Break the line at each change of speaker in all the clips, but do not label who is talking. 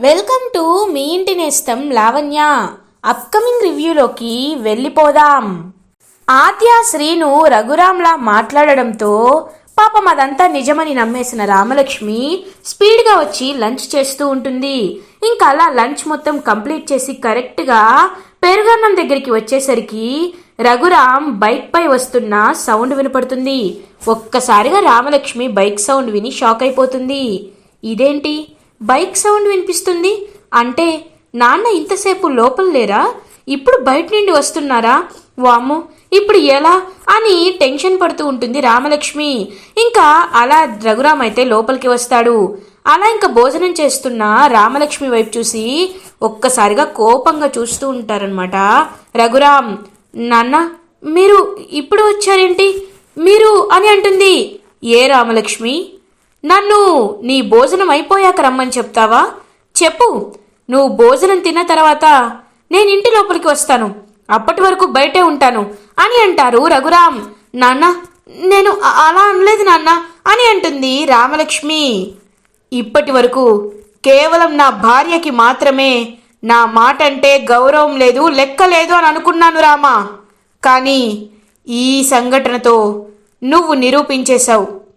Welcome to me ఇంటి నేస్తం Lavanya. Upcoming రివ్యూలోకి వెళ్ళిపోదాం. ఆద్య శ్రీను రఘురామ్లా మాట్లాడడంతో పాపం అదంతా నిజమని నమ్మేసిన రామలక్ష్మి స్పీడ్గా వచ్చి లంచ్ చేస్తూ ఉంటుంది. ఇంకా అలా లంచ్ మొత్తం కంప్లీట్ చేసి కరెక్ట్గా పెరుగన్నం దగ్గరికి వచ్చేసరికి రఘురామ్ బైక్పై వస్తున్న సౌండ్ వినపడుతుంది. ఒక్కసారిగా రామలక్ష్మి బైక్ సౌండ్ విని షాక్ అయిపోతుంది. ఇదేంటి? బైక్ సౌండ్ వినిపిస్తుంది? అంటే నాన్న ఇంతసేపు లోపల లేరా? ఇప్పుడు బయట నుండి వస్తున్నారా? వాము ఇప్పుడు ఎలా? అని టెన్షన్ పడుతూ ఉంటుంది రామలక్ష్మి. ఇంకా అలా రఘురామ్ అయితే లోపలికి వస్తాడు. అలా ఇంకా భోజనం చేస్తున్న రామలక్ష్మి వైపు చూసి ఒక్కసారిగా కోపంగా చూస్తూ ఉంటారనమాట రఘురామ్ నాన్న మీరు ఇప్పుడు వచ్చారేంటి? మీరు అని అంటుంది. ఏ రామలక్ష్మి? నన్ను నీ భోజనం అయిపోయాక రమ్మని చెప్తావా? చెప్పు. నువ్వు భోజనం తిన్న తర్వాత నేను ఇంటి లోపలికి వస్తాను. అప్పటి వరకు బయటే ఉంటాను. అని అంటారు రఘురామ్. నాన్న నేను అలా అనలేదు నాన్న అని అంటుంది రామలక్ష్మి. ఇప్పటి వరకు కేవలం నా భార్యకి మాత్రమే నా మాట అంటే గౌరవం లేదు లెక్క లేదు అని అనుకున్నాను రామా. కానీ ఈ సంఘటనతో నువ్వు నిరూపించేశావు.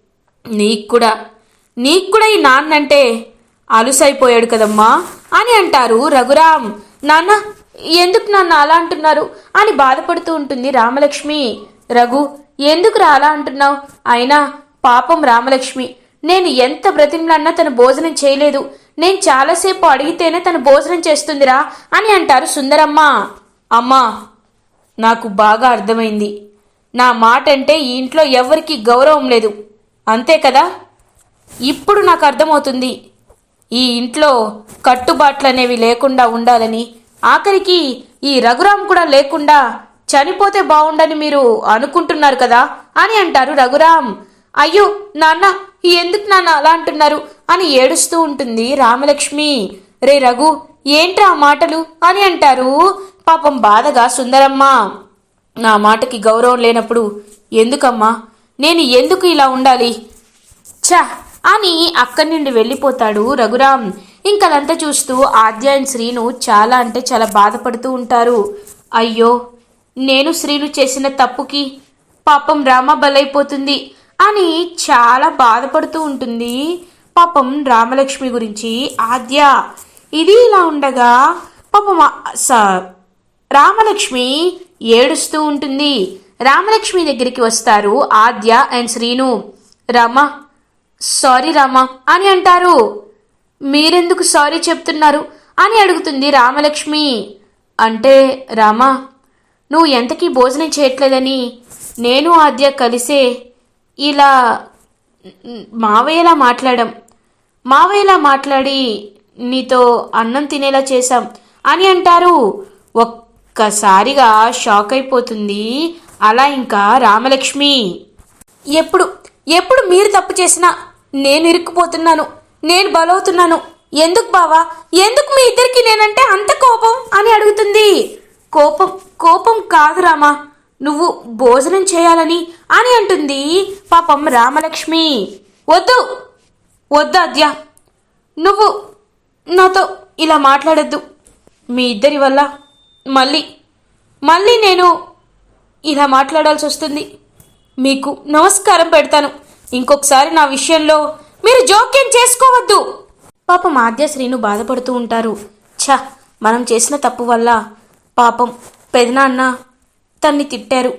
నీకు కూడా నీకు కూడా ఈ నాన్నంటే అలుసైపోయాడు కదమ్మా అని అంటారు రఘురామ్. నాన్న ఎందుకు నాన్న అలా అంటున్నారు? అని బాధపడుతూ ఉంటుంది రామలక్ష్మి. రఘు ఎందుకు రా అలా అంటున్నావు? అయినా పాపం రామలక్ష్మి నేను ఎంత బ్రతిమలన్నా తను భోజనం చేయలేదు. నేను చాలాసేపు అడిగితేనే తను భోజనం చేస్తుందిరా అని అంటారు సుందరమ్మ. అమ్మా నాకు బాగా అర్థమైంది. నా మాట అంటే ఈ ఇంట్లో ఎవరికీ గౌరవం లేదు. అంతే కదా? ఇప్పుడు నాకు అర్థమవుతుంది. ఈ ఇంట్లో కట్టుబాట్లు అనేవి లేకుండా ఉండాలని ఆఖరికి ఈ రఘురామ్ కూడా లేకుండా చనిపోతే బాగుండని మీరు అనుకుంటున్నారు కదా అని అంటారు రఘురామ్. అయ్యో నాన్న ఎందుకు నాన్న అలా అంటున్నారు అని ఏడుస్తూ ఉంటుంది రామలక్ష్మి. రే రఘు ఏంట్రా ఆ మాటలు అని అంటారు పాపం బాధగా సుందరమ్మ. నా మాటకి గౌరవం లేనప్పుడు ఎందుకమ్మా? నేను ఎందుకు ఇలా ఉండాలి? చ అని అక్కడి నుండి వెళ్ళిపోతాడు రఘురామ్. ఇంకదంతా చూస్తూ ఆద్య అండ్ శ్రీను చాలా అంటే చాలా బాధపడుతూ ఉంటారు. అయ్యో నేను శ్రీను చేసిన తప్పుకి పాపం రామ బలైపోతుంది అని చాలా బాధపడుతూ ఉంటుంది పాపం రామలక్ష్మి గురించి ఆద్య. ఇది ఇలా ఉండగా పాపం స- రామలక్ష్మి ఏడుస్తూ ఉంటుంది. రామలక్ష్మి దగ్గరికి వస్తారు ఆద్య అండ్ శ్రీను. రామ సారీ రామా అని అంటారు. మీరెందుకు సారీ చెప్తున్నారు అని అడుగుతుంది రామలక్ష్మి. అంటే రామా నువ్వు ఎంతకీ భోజనం చేయట్లేదని నేను ఆద్య కలిసే ఇలా మావయ్యలా మాట్లాడాం. మావయ్యలా మాట్లాడి నీతో అన్నం తినేలా చేశాం అని అంటారు. ఒక్కసారిగా షాక్ అయిపోతుంది. అలా ఇంకా రామలక్ష్మి. ఎప్పుడు ఎప్పుడు మీరు తప్పు చేసినా నేను ఇరుక్కుపోతున్నాను. నేను బలవుతున్నాను. ఎందుకు బావా? ఎందుకు మీ ఇద్దరికి నేనంటే అంత కోపం అని అడుగుతుంది. కోపం కోపం కాదు రామా. నువ్వు భోజనం చేయాలని అని అంటుంది పాపం రామలక్ష్మి. వద్దు వద్దు అద్య. నువ్వు నాతో ఇలా మాట్లాడొద్దు. మీ ఇద్దరి వల్ల మళ్ళీ మళ్ళీ నేను ఇలా మాట్లాడాల్సి వస్తుంది మీకు నమస్కారం పెడతాను. ఇంకొకసారి నా విషయంలో మీరు జోక్యం చేసుకోవద్దు. పాపం ఆద్య శ్రీను బాధపడుతూ ఉంటారు. ఛ మనం చేసిన తప్పు వల్ల పాపం పెదనాన్న తన్ని తిట్టారు.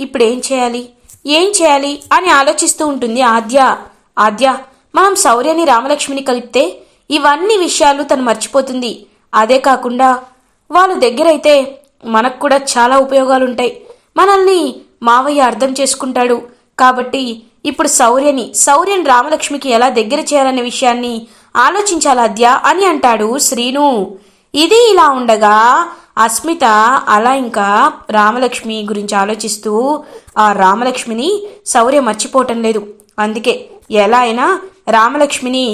ఇప్పుడు ఏం చేయాలి? ఏం చేయాలి? అని ఆలోచిస్తూ ఉంటుంది ఆద్య. ఆద్య మనం శౌర్యని రామలక్ష్మిని కలిపితే ఇవన్నీ విషయాలు తను మర్చిపోతుంది. అదే కాకుండా వాళ్ళు దగ్గరైతే మనకు కూడా చాలా ఉపయోగాలుంటాయి. మనల్ని మావయ్య అర్థం చేసుకుంటాడు. కాబట్టి ఇప్పుడు శౌర్యని శౌర్యని రామలక్ష్మికి ఎలా దగ్గర చేయాలనే విషయాన్ని ఆలోచించాలి అద్యా అని అంటాడు శ్రీను. ఇది ఇలా ఉండగా అస్మిత అలా ఇంకా రామలక్ష్మి గురించి ఆలోచిస్తూ ఆ రామలక్ష్మిని శౌర్య మర్చిపోవటం లేదు. అందుకే ఎలా అయినా రామలక్ష్మిని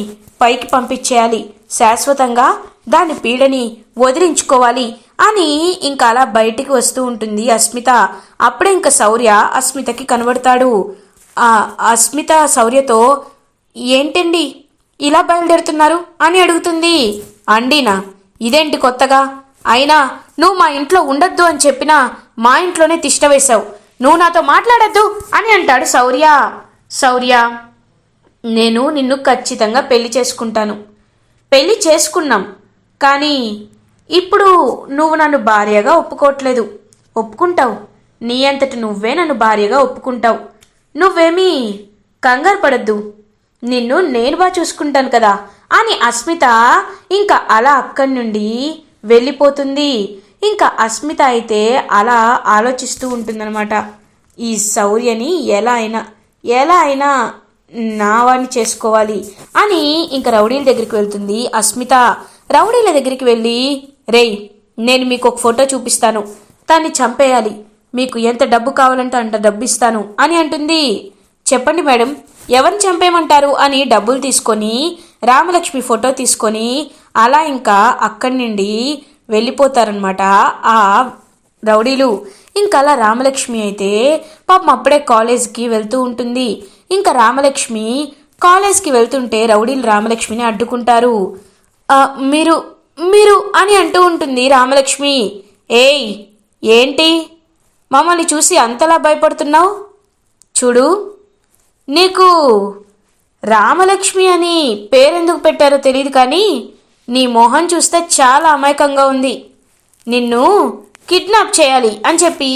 పైకి పంపించేయాలి. శాశ్వతంగా దాని పీడని వదిలించుకోవాలి అని ఇంకా అలా బయటికి వస్తూ ఉంటుంది అస్మిత. అప్పుడే ఇంకా శౌర్య అస్మితకి కనబడతాడు. ఆ అస్మిత శౌర్యతో ఏంటండి? ఇలా బయలుదేరుతున్నారు? అని అడుగుతుంది. అండినా ఇదేంటి కొత్తగా? అయినా నువ్వు మా ఇంట్లో ఉండొద్దు అని చెప్పినా మా ఇంట్లోనే తిష్ట వేశావు. నువ్వు నాతో మాట్లాడద్దు అని అంటాడు శౌర్య. శౌర్య నేను నిన్ను ఖచ్చితంగా పెళ్ళి చేసుకుంటాను. పెళ్ళి చేసుకున్నాం. కానీ ఇప్పుడు నువ్వు నన్ను భార్యగా ఒప్పుకోవట్లేదు ఒప్పుకుంటావు. నీ అంతటి నువ్వే నన్ను భార్యగా ఒప్పుకుంటావు. నువ్వేమీ కంగారు పడద్దు. నిన్ను నేను బాగా చూసుకుంటాను కదా అని అస్మిత ఇంకా అలా అక్కడి నుండి వెళ్ళిపోతుంది. ఇంకా అస్మిత అయితే అలా ఆలోచిస్తూ ఉంటుందన్నమాట. ఈ శౌర్యని ఎలా అయినా ఎలా అయినా నా వాడిని చేసుకోవాలి అని ఇంకా రౌడీల దగ్గరికి వెళ్తుంది అస్మిత. రౌడీల దగ్గరికి వెళ్ళి రేయ్ నేను మీకు ఒక ఫోటో చూపిస్తాను. దాన్ని చంపేయాలి. మీకు ఎంత డబ్బు కావాలంటే అంత డబ్బు ఇస్తాను అని అంటుంది. చెప్పండి మేడం ఎవరిని చంపేయమంటారు? అని డబ్బులు తీసుకొని రామలక్ష్మి ఫోటో తీసుకొని అలా ఇంకా అక్కడి నుండి వెళ్ళిపోతారనమాట ఆ రౌడీలు. ఇంకా అలా రామలక్ష్మి అయితే పాపం అప్పుడే కాలేజ్కి వెళ్తూ ఉంటుంది. ఇంకా రామలక్ష్మి కాలేజ్కి వెళ్తుంటే రౌడీలు రామలక్ష్మిని అడ్డుకుంటారు. మీరు మీరు అని అంటూ ఉంటుంది రామలక్ష్మి. ఏయ్ ఏంటి? మమ్మల్ని చూసి అంతలా భయపడుతున్నావు? చూడు నీకు రామలక్ష్మి అని పేరెందుకు పెట్టారో తెలియదు కానీ నీ మొహం చూస్తే చాలా అమాయకంగా ఉంది. నిన్ను కిడ్నాప్ చేయాలి అని చెప్పి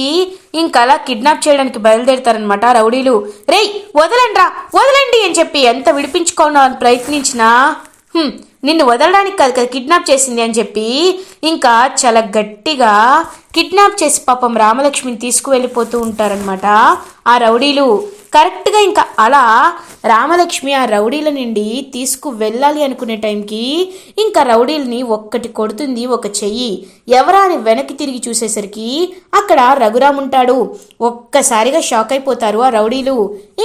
ఇంకలా కిడ్నాప్ చేయడానికి బయలుదేరుతారనమాట రౌడీలు. రేయ్ వదలండ్రా వదలండి అని చెప్పి ఎంత విడిపించుకోవడానికి ప్రయత్నించినా నిన్ను వదలడానికి కాదు కదా కిడ్నాప్ చేసింది అని చెప్పి. ఇంకా చాలా గట్టిగా కిడ్నాప్ చేసి పాపం రామలక్ష్మిని తీసుకువెళ్ళిపోతూ ఉంటారనమాట ఆ రౌడీలు కరెక్ట్గా ఇంకా అలా రామలక్ష్మి ఆ రౌడీల నుండి తీసుకు వెళ్ళాలి అనుకునే టైంకి ఇంకా రౌడీల్ని ఒక్కటి కొడుతుంది ఒక చెయ్యి. ఎవరా అని వెనక్కి తిరిగి చూసేసరికి అక్కడ రఘురామ్ ఉంటాడు. ఒక్కసారిగా షాక్ అయిపోతారు ఆ రౌడీలు.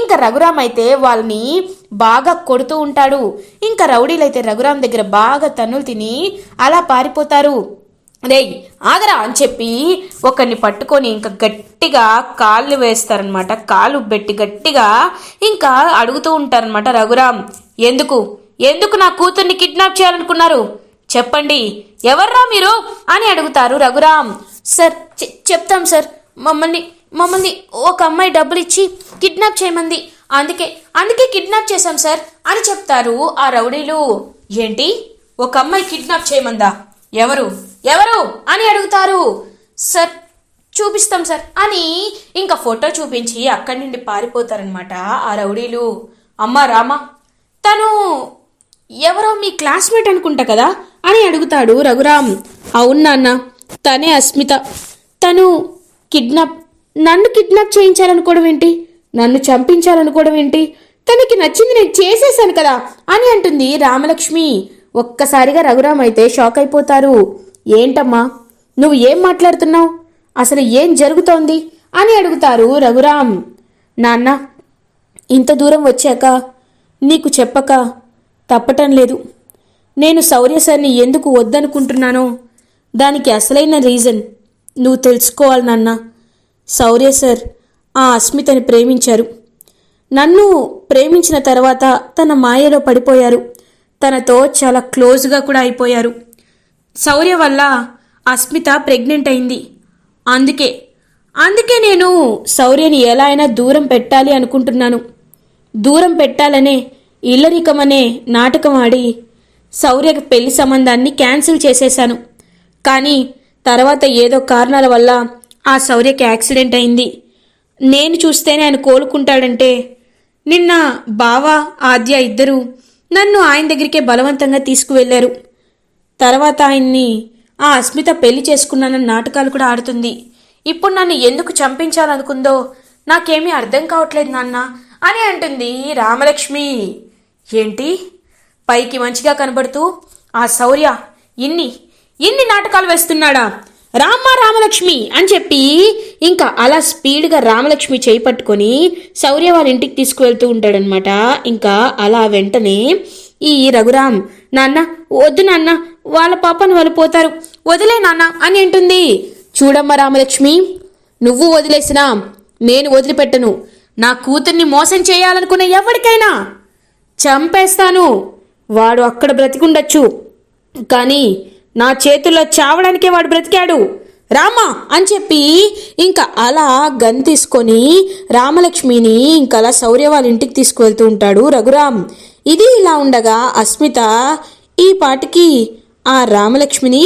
ఇంకా రఘురామ్ అయితే వాళ్ళని బాగా కొడుతూ ఉంటాడు. ఇంకా రౌడీలు అయితే రఘురామ్ దగ్గర బాగా తన్నులు తిని అలా పారిపోతారు. రేయ్ ఆగరా అని చెప్పి ఒకరిని పట్టుకొని ఇంకా గట్టిగా కాళ్ళు వేస్తారనమాట కాలు పెట్టి గట్టిగా ఇంకా అడుగుతూ ఉంటారనమాట రఘురామ్. ఎందుకు? ఎందుకు నా కూతుర్ని కిడ్నాప్ చేయాలనుకున్నారు? చెప్పండి. ఎవర్రా మీరు? అని అడుగుతారు రఘురామ్. సార్ చె- చెప్తాం సార్. మమ్మల్ని మమ్మల్ని ఒక అమ్మాయి డబ్బులు ఇచ్చి కిడ్నాప్ చేయమంది. అందుకే అందుకే కిడ్నాప్ చేశాం సార్ అని చెప్తారు ఆ రౌడీలు. ఏంటి? ఒక అమ్మాయి కిడ్నాప్ చేయమందా? ఎవరు? ఎవరు? అని అడుగుతారు. సార్ చూపిస్తాం సార్. అని ఇంకా ఫోటో చూపించి అక్కడి నుండి పారిపోతారనమాట ఆ రౌడీలు. అమ్మా రామా తను ఎవరో మీ క్లాస్మేట్ అనుకుంటా కదా? అని అడుగుతాడు రఘురామ్. అవును నాన్న తనే అస్మిత. తను కిడ్నాప్ నన్ను కిడ్నాప్ చేయించాలనుకోవడం ఏంటి? నన్ను చంపించాలనుకోవడం ఏంటి? తనకి నచ్చింది నేను చేసేసాను కదా అని అంటుంది రామలక్ష్మి. ఒక్కసారిగా రఘురామ్ అయితే షాక్ అయిపోతారు. ఏంటమ్మా? నువ్వు ఏం మాట్లాడుతున్నావు? అసలు ఏం జరుగుతోంది? అని అడుగుతారు రఘురామ్. నాన్న ఇంత దూరం వచ్చాక నీకు చెప్పక తప్పటం లేదు. నేను శౌర్య సార్ని ఎందుకు వద్దనుకుంటున్నానో దానికి అసలైన రీజన్ నువ్వు తెలుసుకోవాలి నాన్న. శౌర్య సార్ ఆ అస్మితని ప్రేమించారు. నన్ను ప్రేమించిన తర్వాత తన మాయలో పడిపోయారు. తనతో చాలా క్లోజ్గా కూడా అయిపోయారు. శౌర్య వల్ల అస్మిత ప్రెగ్నెంట్ అయింది. అందుకే అందుకే నేను శౌర్యని ఎలా అయినా దూరం పెట్టాలి అనుకుంటున్నాను. దూరం పెట్టాలనే ఇల్లరికమనే నాటకం ఆడి శౌర్యకు పెళ్ళి సంబంధాన్ని క్యాన్సిల్ చేసేశాను. కానీ తర్వాత ఏదో కారణాల వల్ల ఆ శౌర్యకి యాక్సిడెంట్ అయింది. నేను చూస్తేనే ఆయన కోలుకుంటాడంటే నిన్న బావ ఆద్య ఇద్దరూ నన్ను ఆయన దగ్గరికే బలవంతంగా తీసుకువెళ్ళారు తర్వాత ఆయన్ని ఆ అస్మిత పెళ్ళి చేసుకున్నానన్న నాటకాలు కూడా ఆడుతుంది. ఇప్పుడు నన్ను ఎందుకు చంపించాలనుకుందో నాకేమీ అర్థం కావట్లేదు నాన్న అని అంటుంది రామలక్ష్మి. ఏంటి? పైకి మంచిగా కనబడుతూ ఆ శౌర్య ఇన్ని ఇన్ని నాటకాలు వేస్తున్నాడా? రామ్మ రామలక్ష్మి అని చెప్పి ఇంకా అలా స్పీడ్గా రామలక్ష్మి చేయి పట్టుకొని శౌర్య వాళ్ళ ఇంటికి తీసుకువెళ్తూ ఉంటాడనమాట ఇంకా అలా వెంటనే ఈ రఘురామ్ నాన్న వద్దు నాన్న వాళ్ళ పాపను వాళ్ళు పోతారు. వదిలే నాన్న అని అంటుంది. చూడమ్మ రామలక్ష్మి నువ్వు వదిలేసినా నేను వదిలిపెట్టను. నా కూతుర్ని మోసం చేయాలనుకునే ఎవరికైనా చంపేస్తాను. వాడు అక్కడ బ్రతికుండొచ్చు. కానీ నా చేతుల్లో చావడానికే వాడు బ్రతికాడు. రామా అని చెప్పి ఇంకా అలా గన్ తీసుకొని రామలక్ష్మిని ఇంకా అలా శౌర్య వాళ్ళ ఇంటికి తీసుకువెళ్తూ ఉంటాడు రఘురామ్. ఇది ఇలా ఉండగా అస్మిత ఈ పాటికి ఆ రామలక్ష్మిని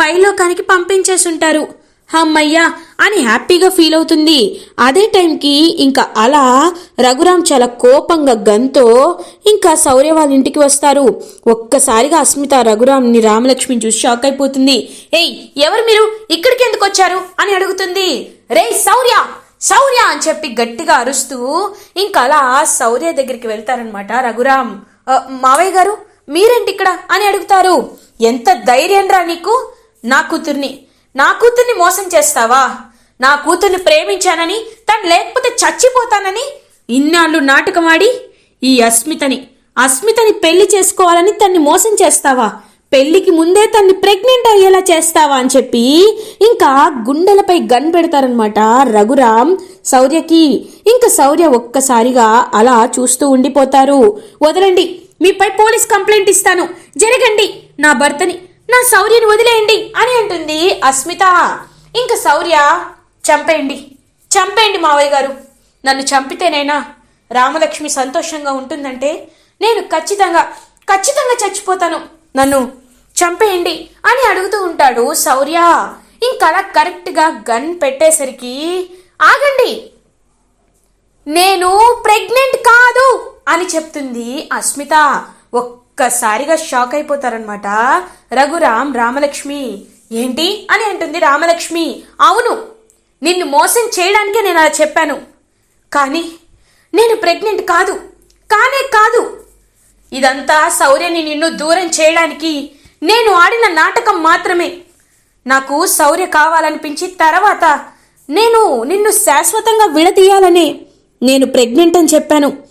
పైలోకానికి పంపించేసుంటారు. హమ్మయ్యా అని హ్యాపీగా ఫీల్ అవుతుంది. అదే టైంకి ఇంకా అలా రఘురామ్ చాలా కోపంగా గంతో ఇంకా శౌర్య వాళ్ళ ఇంటికి వస్తారు. ఒక్కసారిగా అస్మిత రఘురామ్ని రామలక్ష్మిని చూసి షాక్ అయిపోతుంది. ఏయ్ ఎవరు మీరు? ఇక్కడికి ఎందుకు వచ్చారు? అని అడుగుతుంది. రే శౌర్య! శౌర్య! అని చెప్పి గట్టిగా అరుస్తూ ఇంకా అలా శౌర్య దగ్గరికి వెళ్తారనమాట రఘురామ్. మావయ్య గారు మీరేంటి ఇక్కడ? అని అడుగుతారు. ఎంత ధైర్యంరా నీకు? నా కూతుర్ని నా కూతుర్ని మోసం చేస్తావా? నా కూతుర్ని ప్రేమించానని తను లేకపోతే చచ్చిపోతానని ఇన్నాళ్ళు నాటకమాడి ఈ అస్మితని అస్మితని పెళ్ళి చేసుకోవాలని తన్ని మోసం చేస్తావా? పెళ్ళికి ముందే తన్ని ప్రెగ్నెంట్ అయ్యేలా చేస్తావా అని చెప్పి ఇంకా గుండెలపై గన్ పెడతారనమాట రఘురామ్ శౌర్యకి ఇంకా శౌర్య ఒక్కసారిగా అలా చూస్తూ ఉండిపోతారు. వదలండి. మీపై పోలీస్ కంప్లైంట్ ఇస్తాను. జరగండి. నా భర్తని నా శౌర్యని వదిలేయండి అని అంటుంది అస్మిత. ఇంకా శౌర్య చంపేయండి. చంపేయండి మావయ్య గారు. నన్ను చంపితేనైనా రామలక్ష్మి సంతోషంగా ఉంటుందంటే నేను ఖచ్చితంగా ఖచ్చితంగా చచ్చిపోతాను. నన్ను చంపేయండి అని అడుగుతూ ఉంటాడు శౌర్య. ఇంకలా కరెక్ట్గా గన్ పెట్టేసరికి ఆగండి. నేను ప్రెగ్నెంట్ కాదు. అని చెప్తుంది అస్మిత. ఒక్కసారిగా షాక్ అయిపోతారనమాట రఘురామ్ రామలక్ష్మి. ఏంటి అని అంటుంది రామలక్ష్మి. అవును నిన్ను మోసం చేయడానికే నేను అలా చెప్పాను. కానీ నేను ప్రెగ్నెంట్ కాదు కానే కాదు. ఇదంతా శౌర్యని నిన్ను దూరం చేయడానికి నేను ఆడిన నాటకం మాత్రమే. నాకు శౌర్య కావాలనిపించి తర్వాత నేను నిన్ను శాశ్వతంగా విడదీయాలని నేను ప్రెగ్నెంట్ అని చెప్పాను.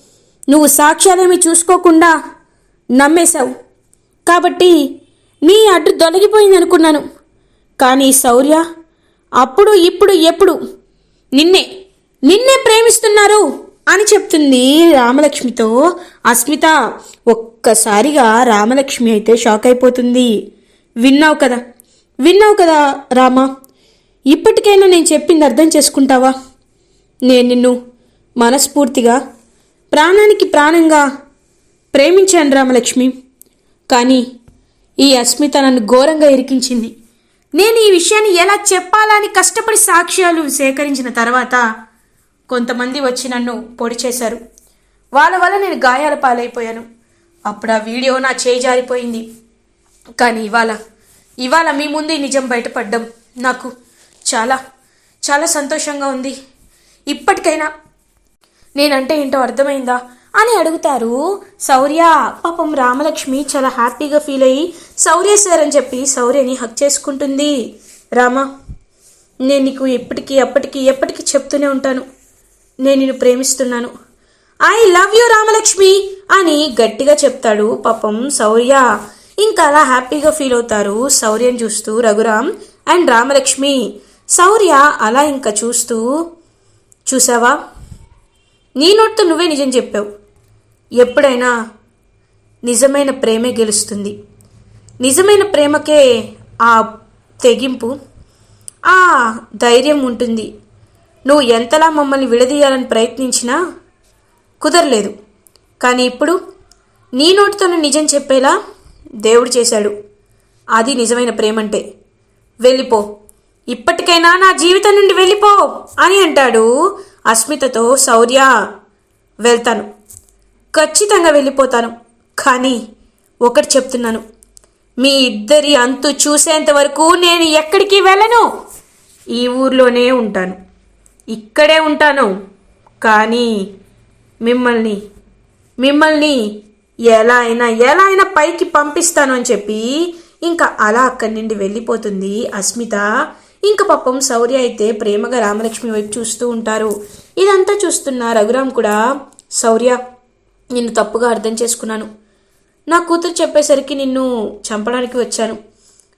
నువ్వు సాక్ష్యాలేమి చూసుకోకుండా నమ్మేశావు. కాబట్టి నీ అడ్డు తొలగిపోయింది అనుకున్నాను కానీ శౌర్య అప్పుడు ఇప్పుడు ఎప్పుడు? నిన్నే. నిన్నే ప్రేమిస్తున్నారు అని చెప్తుంది రామలక్ష్మితో అస్మిత. ఒక్కసారిగా రామలక్ష్మి అయితే షాక్ అయిపోతుంది. విన్నావు కదా. విన్నావు కదా రామా. ఇప్పటికైనా నేను చెప్పింది అర్థం చేసుకుంటావా? నేను నిన్ను మనస్ఫూర్తిగా ప్రాణానికి ప్రాణంగా ప్రేమించాను రామలక్ష్మి. కానీ ఈ అస్మిత నన్ను ఘోరంగా ఇరికించింది. నేను ఈ విషయాన్ని ఎలా చెప్పాలని కష్టపడి సాక్ష్యాలు సేకరించిన తర్వాత కొంతమంది వచ్చి నన్ను పొడి చేశారు. వాళ్ళ వల్ల నేను గాయాల పాలైపోయాను. అప్పుడు ఆ వీడియో నా చేయి జారిపోయింది. కానీ ఇవాళ ఇవాళ మీ ముందు ఈ నిజం బయటపడ్డం నాకు చాలా చాలా సంతోషంగా ఉంది. ఇప్పటికైనా నేనంటే ఏంటో అర్థమైందా? అని అడుగుతారు. శౌర్య పాపం రామలక్ష్మి చాలా హ్యాపీగా ఫీల్ అయ్యి శౌర్య సార్ అని చెప్పి శౌర్యని హక్ చేసుకుంటుంది. రామ నేను నీకు ఎప్పటికీ అప్పటికి ఎప్పటికీ చెప్తూనే ఉంటాను. నేను నిన్ను ప్రేమిస్తున్నాను. ఐ లవ్ యూ రామలక్ష్మి అని గట్టిగా చెప్తాడు పాపం శౌర్య ఇంకా అలా హ్యాపీగా ఫీల్ అవుతారు శౌర్యని చూస్తూ రఘురామ్ అండ్ రామలక్ష్మి. శౌర్య అలా ఇంకా చూస్తూ చూసావా? నీ నోటితో నువ్వే నిజం చెప్పావు. ఎప్పుడైనా నిజమైన ప్రేమే గెలుస్తుంది. నిజమైన ప్రేమకే ఆ తెగింపు ఆ ధైర్యం ఉంటుంది. నువ్వు ఎంతలా మమ్మల్ని విడదీయాలని ప్రయత్నించినా కుదరలేదు. కానీ ఇప్పుడు నీ నోటితోనే నిజం చెప్పేలా దేవుడు చేశాడు. అది నిజమైన ప్రేమంటే వెళ్ళిపో. ఇప్పటికైనా నా జీవితం నుండి వెళ్ళిపో అని అంటాడు అస్మితతో శౌర్య వెళ్తాను. ఖచ్చితంగా వెళ్ళిపోతాను. కానీ ఒకటి చెప్తున్నాను. మీ ఇద్దరి అంతు చూసేంత వరకు నేను ఎక్కడికి వెళ్ళను. ఈ ఊర్లోనే ఉంటాను. ఇక్కడే ఉంటాను. కానీ మిమ్మల్ని మిమ్మల్ని ఎలా అయినా ఎలా అయినా పైకి పంపిస్తాను అని చెప్పి ఇంకా అలా అక్కడి నుండి వెళ్ళిపోతుంది అస్మిత. ఇంక పాపం శౌర్య అయితే ప్రేమగా రామలక్ష్మి వైపు చూస్తూ ఉంటారు. ఇదంతా చూస్తున్న రఘురామ్ కూడా శౌర్య నిన్ను తప్పుగా అర్థం చేసుకున్నాను. నా కూతురు చెప్పేసరికి నిన్ను చంపడానికి వచ్చాను.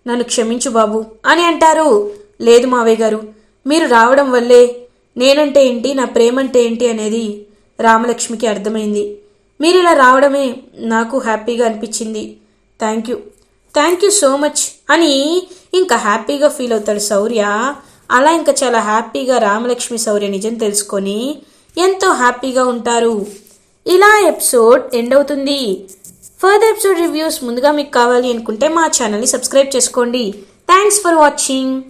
నన్ను క్షమించు బాబు అని అంటారు. లేదు మావయ్య గారు మీరు రావడం వల్లే నేనంటే ఏంటి నా ప్రేమంటే ఏంటి అనేది రామలక్ష్మికి అర్థమైంది. మీరు ఇలా రావడమే నాకు హ్యాపీగా అనిపించింది. Thank you. Thank you so much అని ఇంకా హ్యాపీగా ఫీల్ అవుతాడు శౌర్య. అలా ఇంకా చాలా హ్యాపీగా రామలక్ష్మి శౌర్య నిజం తెలుసుకొని ఎంతో హ్యాపీగా ఉంటారు. ఇలా ఎపిసోడ్ ఎండ్ అవుతుంది. ఫర్దర్ ఎపిసోడ్ రివ్యూస్ ముందుగా మీకు కావాలి అనుకుంటే మా ఛానల్ని సబ్స్క్రైబ్ చేసుకోండి. Thanks for watching.